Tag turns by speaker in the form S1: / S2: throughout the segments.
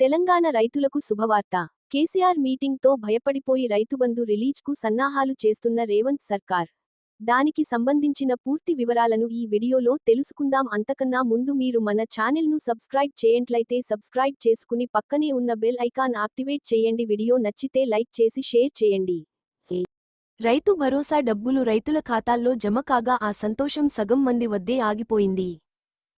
S1: తెలంగాణ రైతులకు శుభవార్త. కేసీఆర్ మీటింగ్తో భయపడిపోయి రైతుబంధు రిలీజ్కు సన్నాహాలు చేస్తున్న రేవంత్ సర్కార్. దానికి సంబంధించిన పూర్తి వివరాలను ఈ వీడియోలో తెలుసుకుందాం. అంతకన్నా ముందు మీరు మన ఛానెల్ను సబ్స్క్రైబ్ చేయంట్లయితే సబ్స్క్రైబ్ చేసుకుని పక్కనే ఉన్న బెల్ ఐకాన్ యాక్టివేట్ చేయండి. వీడియో నచ్చితే లైక్ చేసి షేర్ చేయండి. రైతు భరోసా డబ్బులు రైతుల ఖాతాల్లో జమ కాగా ఆ సంతోషం సగం మంది వద్దే ఆగిపోయింది.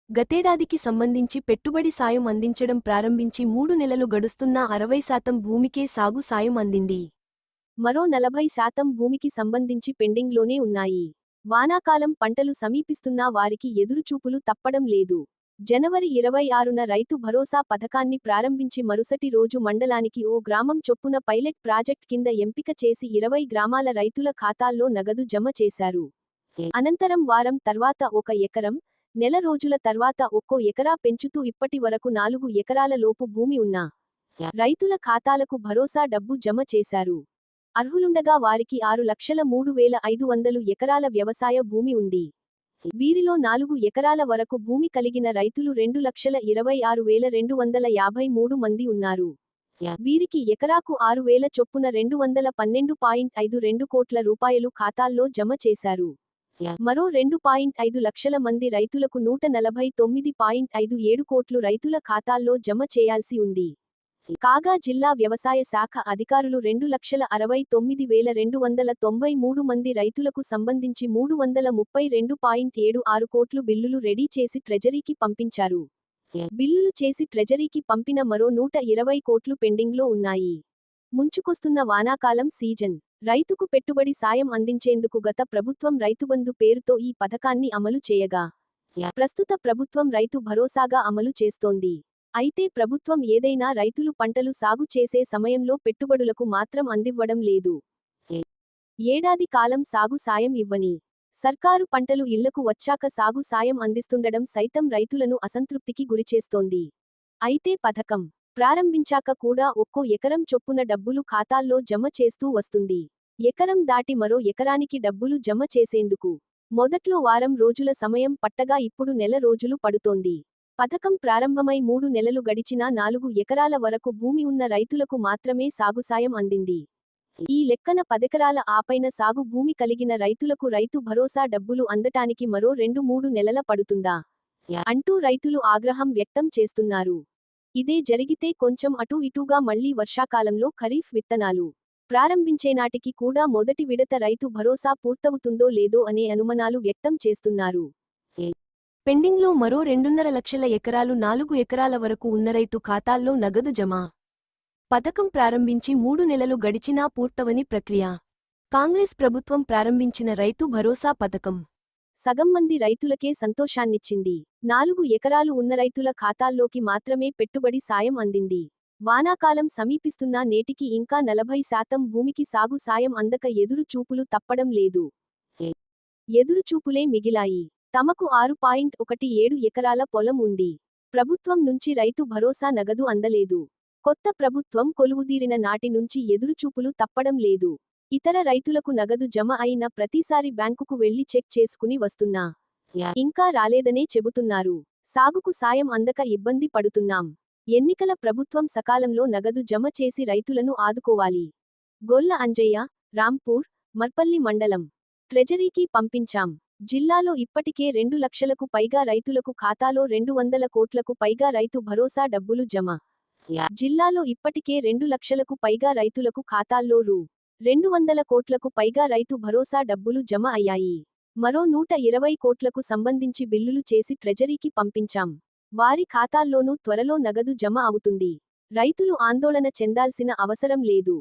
S1: గతేడాదికి సంబంధించి పెట్టుబడి సాయం అందించడం ప్రారంభించి మూడు నెలలు గడుస్తున్నా అరవై శాతం భూమికే సాగు సాయం అందింది. మరో నలభై శాతం భూమికి సంబంధించి పెండింగ్లోనే ఉన్నాయి. వానాకాలం పంటలు సమీపిస్తున్నా వారికి ఎదురుచూపులు తప్పడం లేదు. జనవరి ఇరవై ఆరున రైతు భరోసా పథకాన్ని ప్రారంభించి మరుసటి రోజు మండలానికి ఓ గ్రామం చొప్పున పైలట్ ప్రాజెక్ట్ కింద ఎంపిక చేసి ఇరవై గ్రామాల రైతుల ఖాతాల్లో నగదు జమ చేశారు. అనంతరం వారం తర్వాత ఒక ఎకరం నెల రోజుల తర్వాత ఒక్కో ఎకరా పెంచుతూ ఇప్పటి వరకు నాలుగు ఎకరాల లోపు భూమి ఉన్న రైతుల ఖాతాలకు భరోసా డబ్బు జమ చేశారు. అర్హులుండగా వారికి ఆరు లక్షల మూడు వేల ఐదు వందలు ఎకరాల వ్యవసాయ భూమి ఉంది. వీరిలో నాలుగు ఎకరాల వరకు భూమి కలిగిన రైతులు రెండు లక్షల ఇరవై ఆరు వేల రెండు వందల యాభై మూడు మంది ఉన్నారు. వీరికి ఎకరాకు ఆరు వేల చొప్పున రెండు వందల పన్నెండు పాయింట్ ఐదు రెండు కోట్ల రూపాయలు ఖాతాల్లో జమ చేశారు. మరో రెండు పాయింట్ ఐదు లక్షల మంది రైతులకు నూట నలభై తొమ్మిది పాయింట్ ఐదు ఏడు కోట్లు రైతుల ఖాతాల్లో జమ చేయాల్సి ఉంది. కాగా జిల్లా వ్యవసాయ శాఖ అధికారులు రెండు లక్షల అరవై తొమ్మిది వేల రెండు వందల తొంభై మూడు మంది రైతులకు సంబంధించి మూడు వందల ముప్పై రెండు పాయింట్ ఏడు ఆరు కోట్లు బిల్లులు రెడీ చేసి ట్రెజరీకి పంపించారు. బిల్లులు చేసి ట్రెజరీకి పంపిన మరో నూట ఇరవై కోట్లు పెండింగ్లో ఉన్నాయి. ముంచుకొస్తున్న వానాకాలం సీజన్. రైతుకు పెట్టుబడి సాయం అందించేందుకు గత ప్రభుత్వం రైతుబంధు పేరుతో ఈ పథకాన్ని అమలు చేయగా ప్రస్తుత ప్రభుత్వం రైతు భరోసాగా అమలు చేస్తోంది. అయితే ప్రభుత్వం ఏదైనా రైతులు పంటలు సాగు చేసే సమయంలో పెట్టుబడులకు మాత్రం అందివ్వడం లేదు. ఏడాది కాలం సాగు సాయం ఇవ్వని సర్కారు పంటలు ఇళ్ళకు వచ్చాక సాగు సాయం అందిస్తుండడం సైతం రైతులను అసంతృప్తికి గురిచేస్తోంది. అయితే పథకం ప్రారంభించాక కూడా ఒక్కో ఎకరం చొప్పున డబ్బులు ఖాతాల్లో జమ చేస్తూ వస్తుంది. ఎకరం దాటి మరో ఎకరానికి డబ్బులు జమ చేసేందుకు మొదట్లో వారం రోజుల సమయం పట్టగా ఇప్పుడు నెల రోజులు పడుతోంది. పథకం ప్రారంభమై మూడు నెలలు గడిచినా నాలుగు ఎకరాల వరకు భూమి ఉన్న రైతులకు మాత్రమే సాగు సాయం అందింది. ఈ లెక్కన పదెకరాల ఆపైన సాగు భూమి కలిగిన రైతులకు రైతు భరోసా డబ్బులు అందటానికి మరో రెండు మూడు నెలల పడుతుందా? అంటూ రైతులు ఆగ్రహం వ్యక్తం చేస్తున్నారు. ఇదే జరిగితే కొంచెం అటూ ఇటూగా మళ్ళీ వర్షాకాలంలో ఖరీఫ్ విత్తనాలు ప్రారంభించేనాటికి కూడా మొదటి విడత రైతు భరోసా పూర్తవుతుందో లేదో అనే అనుమానాలు వ్యక్తం చేస్తున్నారు. పెండింగ్లో మరో రెండున్నర లక్షల ఎకరాలు నాలుగు ఎకరాల వరకు ఉన్న రైతు ఖాతాల్లో నగదు జమ పథకం ప్రారంభించి మూడు నెలలు గడిచినా పూర్తవని ప్రక్రియ. కాంగ్రెస్ ప్రభుత్వం ప్రారంభించిన రైతు భరోసా పథకం సగం మంది రైతులకే సంతోషాన్నిచ్చింది. నాలుగు ఎకరాలు ఉన్న రైతుల ఖాతాల్లోకి మాత్రమే పెట్టుబడి సాయం అందింది. వానాకాలం సమీపిస్తున్నా నేటికి ఇంకా నలభై శాతం భూమికి సాగు సాయం అందక ఎదురు చూపులు తప్పడం లేదు. ఎదురుచూపులే మిగిలాయి. తమకు ఆరు పాయింట్ ఒకటి ఏడు ఎకరాల పొలం ఉంది. ప్రభుత్వం నుంచి రైతు భరోసా నగదు అందలేదు. కొత్త ప్రభుత్వం కొలువుదీరిన నాటి నుంచి ఎదురుచూపులు తప్పడం లేదు. ఇతర రైతులకు నగదు జమ అయిన ప్రతిసారి బ్యాంకుకు వెళ్ళి చెక్ చేసుకుని వస్తున్నా. ఇంకా రాలేదనే చెబుతున్నారు. సాగుకు సాయం అందక ఇబ్బంది పడుతున్నాం. ఎన్నికల ప్రభుత్వం సకాలంలో నగదు జమ చేసి రైతులను ఆదుకోవాలి. గొల్ల అంజయ్య రాంపూర్ మర్పల్లి మండలం ట్రెజరీకి పంపించాం. జిల్లాలో ఇప్పటికే రెండు లక్షలకు పైగా రైతులకు ఖాతాలో రెండు వందల కోట్లకు పైగా రైతు భరోసా డబ్బులు జమ. జిల్లాలో ఇప్పటికే రెండు లక్షలకు పైగా రైతులకు ఖాతాల్లో రూ. రెండు వందల కోట్లకు పైగా రైతు భరోసా డబ్బులు జమ అయ్యాయి. మరో నూట ఇరవై కోట్లకు సంబంధించి బిల్లులు చేసి ట్రెజరీకి పంపించాం. వారి ఖాతాల్లోనూ త్వరలో నగదు జమ అవుతుంది. రైతులు ఆందోళన చెందాల్సిన అవసరం లేదు.